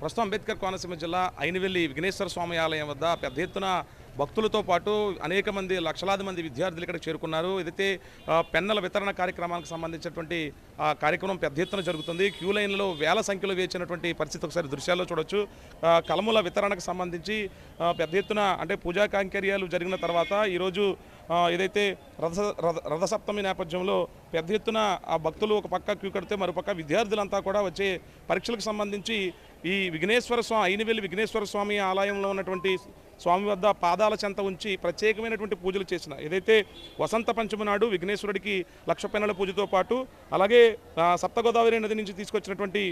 ప్రస్తుతం అంబేద్కర్ కోనసీమ జిల్లా అయినవెల్లి విఘ్నేశ్వర స్వామి ఆలయం వద్ద పెద్ద ఎత్తున భక్తులతో పాటు అనేక మంది లక్షలాది మంది విద్యార్థులు ఇక్కడ చేరుకున్నారు. ఏదైతే పెన్నల వితరణ కార్యక్రమానికి సంబంధించినటువంటి కార్యక్రమం పెద్ద ఎత్తున జరుగుతుంది. క్యూ లైన్లో వేల సంఖ్యలో వేచినటువంటి పరిస్థితి ఒకసారి దృశ్యాల్లో చూడొచ్చు. కలముల వితరణకు సంబంధించి పెద్ద ఎత్తున అంటే పూజా కాంకర్యాలు జరిగిన తర్వాత ఈరోజు ఏదైతే రథ రథ రథసప్తమి నేపథ్యంలో పెద్ద ఎత్తున ఆ భక్తులు ఒక పక్క క్యూ కడితే మరోపక్క విద్యార్థులంతా కూడా వచ్చే పరీక్షలకు సంబంధించి ఈ విఘ్నేశ్వర స్వామి అయినవెల్లి విఘ్నేశ్వర స్వామి ఆలయంలో ఉన్నటువంటి స్వామి వద్ద పాదాల చెంత ఉంచి ప్రత్యేకమైనటువంటి పూజలు చేసిన. ఏదైతే వసంత పంచమి నాడు విఘ్నేశ్వరుడికి లక్ష పెన్నెల పూజతో పాటు అలాగే సప్తగోదావరి నది నుంచి తీసుకొచ్చినటువంటి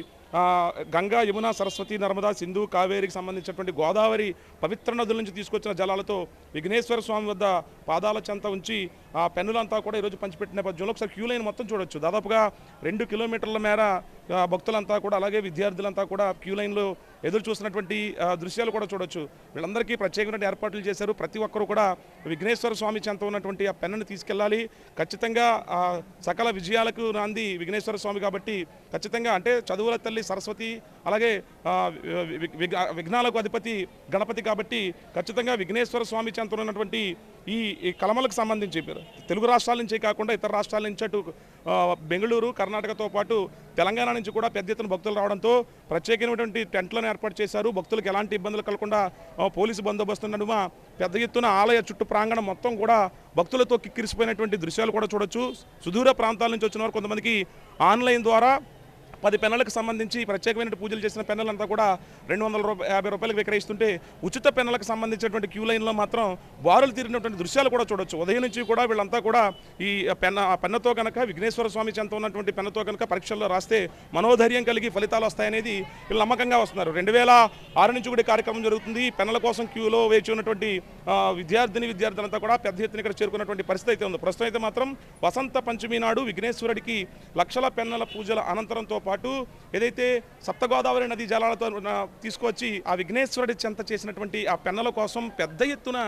గంగా యమున సరస్వతి నర్మదా సింధు కావేరికి సంబంధించినటువంటి గోదావరి పవిత్ర నదుల నుంచి తీసుకొచ్చిన జలాలతో విఘ్నేశ్వర స్వామి వద్ద పాదాల చెంత ఉంచి ఆ పెన్నులంతా కూడా ఈరోజు పంచిపెట్టిన నేపథ్యంలో ఒకసారి క్యూ లైన్ మొత్తం చూడొచ్చు. దాదాపుగా రెండు కిలోమీటర్ల మేర భక్తులంతా కూడా అలాగే విద్యార్థులంతా కూడా క్యూ లైన్లో ఎదురు చూస్తున్నటువంటి దృశ్యాలు కూడా చూడొచ్చు. వీళ్ళందరికీ ప్రత్యేకమైన ఏర్పాట్లు చేశారు. ప్రతి ఒక్కరూ కూడా విఘ్నేశ్వర స్వామి చెంత ఉన్నటువంటి ఆ పెన్నును తీసుకెళ్ళాలి. ఖచ్చితంగా సకల విజయాలకు నాంది విఘ్నేశ్వర స్వామి కాబట్టి ఖచ్చితంగా అంటే చదువుల తల్లి సరస్వతి అలాగే విఘ్నాలకు అధిపతి గణపతి కాబట్టి ఖచ్చితంగా విఘ్నేశ్వర స్వామి చెంత ఉన్నటువంటి ఈ ఈ కలమలకు సంబంధించి తెలుగు రాష్ట్రాల నుంచి కాకుండా ఇతర రాష్ట్రాల నుంచి అటు బెంగళూరు కర్ణాటకతో పాటు తెలంగాణ నుంచి కూడా పెద్ద ఎత్తున భక్తులు రావడంతో ప్రత్యేకమైనటువంటి టెంట్లను ఏర్పాటు చేశారు. భక్తులకు ఎలాంటి ఇబ్బందులు కలగకుండా పోలీసు బందోబస్తు నడుమ పెద్ద ఎత్తున ఆలయ చుట్టూ ప్రాంగణం మొత్తం కూడా భక్తులతో కిక్కిరిసిపోయినటువంటి దృశ్యాలు కూడా చూడొచ్చు. సుదూర ప్రాంతాల నుంచి వచ్చిన వారు కొంతమందికి ఆన్లైన్ ద్వారా పది పెన్నులకు సంబంధించి ప్రత్యేకమైన పూజలు చేసిన పెన్నులంతా కూడా రెండు వందల రూపాయ యాభై రూపాయలకు విక్రయిస్తుంటే ఉచిత పెన్నులకు సంబంధించినటువంటి క్యూ లైన్లో మాత్రం బారులు తీరినటువంటి దృశ్యాలు కూడా చూడొచ్చు. ఉదయం నుంచి కూడా వీళ్ళంతా కూడా ఈ పెన్న ఆ పెన్నతో కనుక విఘ్నేశ్వర స్వామి చెంత ఉన్నటువంటి పెన్నతో కనుక పరీక్షల్లో రాస్తే మనోధైర్యం కలిగి ఫలితాలు వస్తాయనేది వీళ్ళు నమ్మకంగా వస్తున్నారు. రెండు వేల ఆరు నుంచి కూడా కార్యక్రమం జరుగుతుంది. పెన్నుల కోసం క్యూలో వేచి ఉన్నటువంటి విద్యార్థిని విద్యార్థులంతా కూడా పెద్ద ఎత్తున ఇక్కడ చేరుకున్నటువంటి పరిస్థితి అయితే ఉంది. ప్రస్తుతం అయితే మాత్రం వసంత పంచమి నాడు విఘ్నేశ్వరుడికి లక్షల పెన్నెల పూజల అనంతరంతో పాటు ఏదైతే సప్తగోదావరి నది జలాలతో తీసుకొచ్చి ఆ విఘ్నేశ్వరుడి చెంత చేసినటువంటి ఆ పెన్నల కోసం పెద్ద ఎత్తున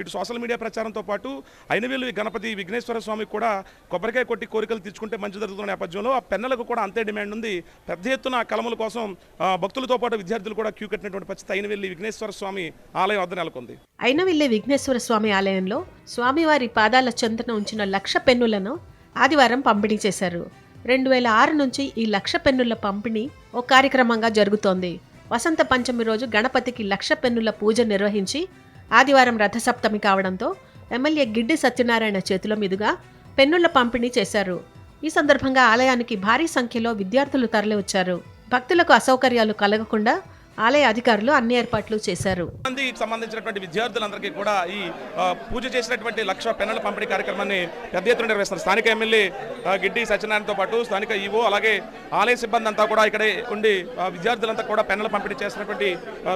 ఇటు సోషల్ మీడియా ప్రచారంతో పాటు అయినవేలు గణపతి విఘ్నేశ్వర స్వామి కూడా కొబ్బరికాయ కొట్టి కోరికలు తెచ్చుకుంటే మంచి జరుగుతున్న నేపథ్యంలో ఆ పెన్నలకు కూడా అంతే డిమాండ్ ఉంది. పెద్ద ఎత్తున కలముల కోసం భక్తులతో పాటు విద్యార్థులు కూడా క్యూ కట్టినటువంటి పరిస్థితి అయినవెల్లి విఘ్నేశ్వర స్వామి ఆలయం వద్ద నెలకొంది. అయినవిల్లే విఘ్నేశ్వర స్వామి ఆలయంలో స్వామివారి పాదాల చెంతన ఉంచిన లక్ష పెన్నులను ఆదివారం పంపిణీ చేశారు. రెండు వేల ఆరు నుంచి ఈ లక్ష పెన్నుల పంపిణీ ఓ కార్యక్రమంగా జరుగుతోంది. వసంత పంచమి రోజు గణపతికి లక్ష పెన్నుల పూజ నిర్వహించి ఆదివారం రథసప్తమి కావడంతో ఎమ్మెల్యే గిడ్డి సత్యనారాయణ చేతుల మీదుగా పెన్నుల పంపిణీ చేశారు. ఈ సందర్భంగా ఆలయానికి భారీ సంఖ్యలో విద్యార్థులు తరలివచ్చారు. భక్తులకు అసౌకర్యాలు కలగకుండా ఆలయ అధికారులు అన్ని ఏర్పాట్లు చేశారు. సంబంధించినటువంటి విద్యార్థులందరికీ కూడా ఈ పూజ చేసినటువంటి లక్ష పెన్నుల పంపిణీ కార్యక్రమాన్ని పెద్ద ఎత్తున నిర్వహిస్తారు స్థానిక ఎమ్మెల్యే గిడ్డి సత్యనారాయణతో పాటు స్థానిక ఈవో అలాగే ఆలయ సిబ్బంది అంతా కూడా ఇక్కడే ఉండి విద్యార్థులంతా కూడా పెన్నుల పంపిణీ చేసినటువంటి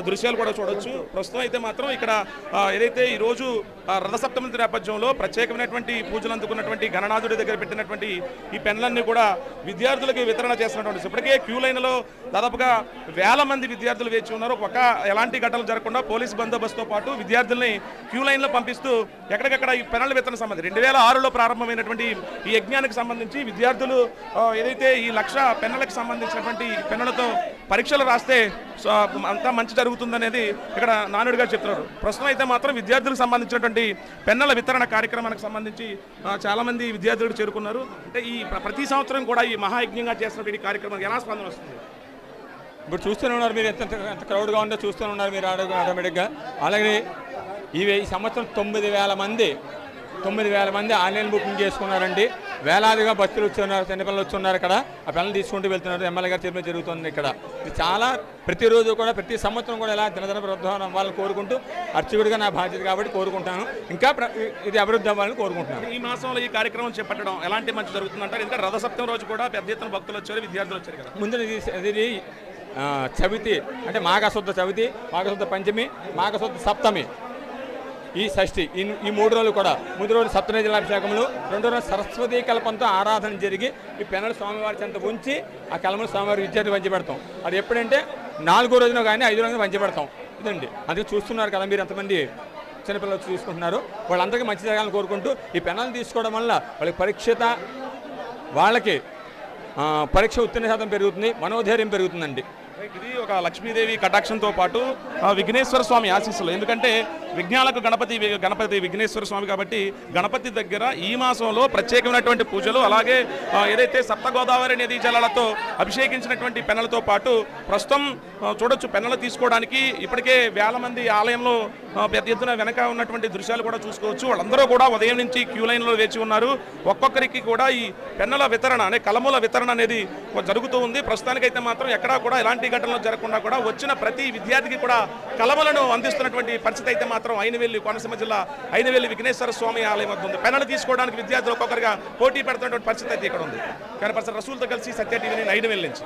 దృశ్యాలు కూడా చూడొచ్చు. ప్రస్తుతం అయితే మాత్రం ఇక్కడ ఏదైతే ఈ రోజు రథసప్తమి నేపథ్యంలో ప్రత్యేకమైనటువంటి పూజలు అందుకున్నటువంటి గణనాథుడి దగ్గర పెట్టినటువంటి ఈ పెన్నులన్నీ కూడా విద్యార్థులకి వితరణ చేస్తున్నటువంటి ఇప్పటికే క్యూ లైన్లో దాదాపుగా వేల మంది విద్యార్థులు వేచి ఉన్నారు. ఒక ఎలాంటి ఘటనలు జరగకుండా పోలీస్ బందోబస్తుతో పాటు విద్యార్థుల్ని క్యూ లైన్లో పంపిస్తూ ఎక్కడికక్కడ ఈ పెన్నుల విత్తన సంబంధించి రెండు వేల ఆరులో ప్రారంభమైనటువంటి ఈ యజ్ఞానికి సంబంధించి విద్యార్థులు ఏదైతే ఈ లక్ష పెన్నులకు సంబంధించినటువంటి పెన్నులతో పరీక్షలు రాస్తే సో, అంతా మంచి జరుగుతుందనేది ఇక్కడ నానుడిగా చెప్తున్నారు. ప్రస్తుతం అయితే మాత్రం విద్యార్థులకు సంబంధించినటువంటి పెన్నుల వితరణ కార్యక్రమానికి సంబంధించి చాలామంది చాలా మంది విద్యార్థులు చేరుకున్నారు. అంటే ఈ ప్ర- ప్రతి సంవత్సరం కూడా ఈ మహాయజ్ఞంగా చేసినటువంటి కార్యక్రమానికి కార్యక్రమం ఎలా స్పందన వస్తుంది? ఇప్పుడు చూస్తూనే ఉన్నారు మీరు ఎంత ఎంత క్రౌడ్గా ఉందో చూస్తూనే ఉన్నారు మీరు ఆటో ఆటోమేటిక్గా. అలాగే ఈ వే- ఈ సంవత్సరం తొమ్మిది వేల మంది తొమ్మిది వేల మంది ఆన్లైన్ బుకింగ్ చేసుకున్నారండి. వేలాదిగా భక్తులు వచ్చున్నారు చిన్నపిల్లలు వచ్చున్నారు ఇక్కడ. ఆ పిల్లలు తీసుకుంటూ వెళ్తున్నారు. ఎమ్మెల్యే గారి చేతిలో జరుగుతుంది ఇక్కడ. ఇది చాలా ప్రతిరోజు కూడా ప్రతి సంవత్సరం కూడా ఇలా దినదిన వృద్ధం అవ్వాలని కోరుకుంటూ అర్చకుడిగా నా బాధ్యత కాబట్టి కోరుకుంటాను. ఇంకా ఇది అభివృద్ధి అవ్వాలని కోరుకుంటున్నాను. ఈ మాసంలో ఈ కార్యక్రమం చేపట్టడం ఎలాంటి మంచి జరుగుతుందంటారు? ఎందుకంటే రథసప్తమి రోజు కూడా పెద్ద ఎత్తున భక్తులు వచ్చారు విద్యార్థులు వచ్చారు కదా. ముందు ఇది చవితి అంటే మాఘశుద్ధ చవితి మాఘశుద్ధ పంచమి మాఘశుద్ధ సప్తమి. ఈ షష్ఠి ఈ ఈ మూడు రోజులు కూడా. ముందు రోజు సప్తమి జిల్లాభిషేకములు రెండో రోజు సరస్వతీ కల్పంతో ఆరాధన జరిగి ఈ పెన్నలు స్వామివారి చెంత ఉంచి ఆ కలములు స్వామివారి విద్యార్థి పంచిపెడతాం అది ఎప్పుడంటే నాలుగో రోజున కానీ ఐదో రోజున పంచిపెడతాం ఇదండి. అందుకే చూస్తున్నారు కదా మీరు ఎంతమంది చిన్నపిల్లలు చూసుకుంటున్నారు. వాళ్ళందరికీ మంచి జరగాలని కోరుకుంటూ ఈ పెన్నలు తీసుకోవడం వల్ల వాళ్ళకి పరీక్షత వాళ్ళకి పరీక్ష ఉత్తీర్ణ శాతం పెరుగుతుంది మనోధైర్యం పెరుగుతుందండి. ఇది ఒక లక్ష్మీదేవి కటాక్షంతో పాటు విఘ్నేశ్వర స్వామి ఆశీస్సులు. ఎందుకంటే విఘ్నాలకు గణపతి గణపతి విఘ్నేశ్వర స్వామి కాబట్టి గణపతి దగ్గర ఈ మాసంలో ప్రత్యేకమైనటువంటి పూజలు అలాగే ఏదైతే సప్త గోదావరి నదీ జలాలతో అభిషేకించినటువంటి పెన్నలతో పాటు ప్రస్తుతం చూడొచ్చు పెన్నలు తీసుకోవడానికి ఇప్పటికే వేల మంది ఆలయంలో పెద్ద ఎత్తున వెనక ఉన్నటువంటి దృశ్యాలు కూడా చూసుకోవచ్చు. వాళ్ళందరూ కూడా ఉదయం నుంచి క్యూ లైన్లో వేచి ఉన్నారు. ఒక్కొక్కరికి కూడా ఈ పెన్నల వితరణ అనే కలముల వితరణ అనేది జరుగుతూ ఉంది. ప్రస్తుతానికైతే మాత్రం ఎక్కడా కూడా ఎలాంటి ఘటనలు జరగకుండా కూడా వచ్చిన ప్రతి విద్యార్థికి కూడా కలమలను అందిస్తున్నటువంటి పరిస్థితి అయితే మాత్రం అయినవెల్లి కోనసీమ జిల్లా అయినవెల్లి విఘ్నేశ్వర స్వామి ఆలయం వద్ద ఉంది. పెన్నలు తీసుకోవడానికి విద్యార్థులు ఒక్కొక్కరిగా పోటీ పెడుతున్నటువంటి పరిస్థితి అయితే ఇక్కడ ఉంది. కానీ పరిస్థితి రసూల్తో కలిసి సత్య టీవీ అయినవెల్లి నుంచి.